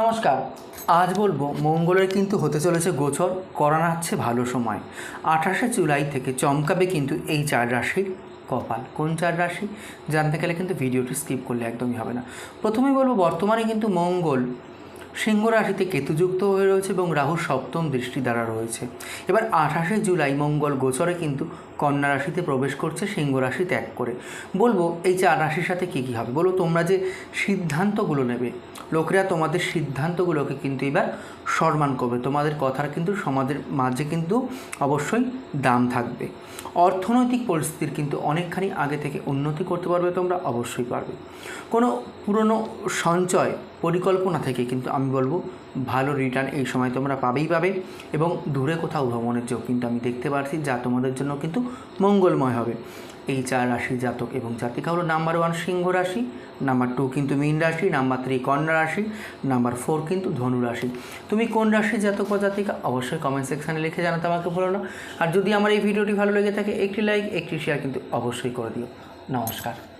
নমস্কার। আজ বলব, মঙ্গলের কিন্তু হতে চলেছে গোচর করানাচ্ছে ভালো সময়। আঠাশে জুলাই থেকে চমকাবে কিন্তু এই চার রাশির কপাল। কোন চার রাশি? জানতে গেলে কিন্তু ভিডিওটি স্কিপ করলে একদমই হবে না। প্রথমেই বলব, বর্তমানে কিন্তু মঙ্গল সিংহ রাশিতে কেতুযুক্ত হয়ে রয়েছে এবং রাহুর সপ্তম দৃষ্টি দ্বারা রয়েছে। এবার আঠাশে জুলাই মঙ্গল গোচরে কিন্তু কন্যা রাশিতে প্রবেশ করছে, সিংহ রাশি ত্যাগ করে। বলব, এই চার রাশির সাথে কী কী হবে? বলো তোমরা যে সিদ্ধান্তগুলো নেবে। লোকেরা তোমাদের সিদ্ধান্তগুলোকে কিন্তু এবার সম্মান করবে। তোমাদের কথার কিন্তু সমাজের মাঝে কিন্তু অবশ্যই দাম থাকবে। অর্থনৈতিক পরিস্থিতির কিন্তু অনেকখানি আগে থেকে উন্নতি করতে পারবে তোমরা, অবশ্যই পারবে। কোনো পুরনো সঞ্চয় পরিকল্পনা থেকে কিন্তু আমি বলব ভালো রিটার্ন এই সময় তোমরা পাবেই পাবে এবং দূরে কোথাও ভ্রমণের যোগ কিন্তু আমি দেখতে পারছি যা তোমাদের জন্য কিন্তু মঙ্গলময় হবে। এই চার রাশি জাতক এবং জাতিকা হলো নাম্বার ওয়ান সিংহ রাশি নাম্বার টু কিন্তু মীন রাশি নাম্বার থ্রি কন্যা রাশি নাম্বার ফোর কিন্তু ধনু রাশি। তুমি কোন রাশি জাতক বা জাতিকা অবশ্যই কমেন্ট সেকশানে লিখে জানাতে আমাকে ভুলো না। আর যদি আমার এই ভিডিওটি ভালো লেগে থাকে একটি লাইক একটি শেয়ার কিন্তু অবশ্যই করে দিও। নমস্কার।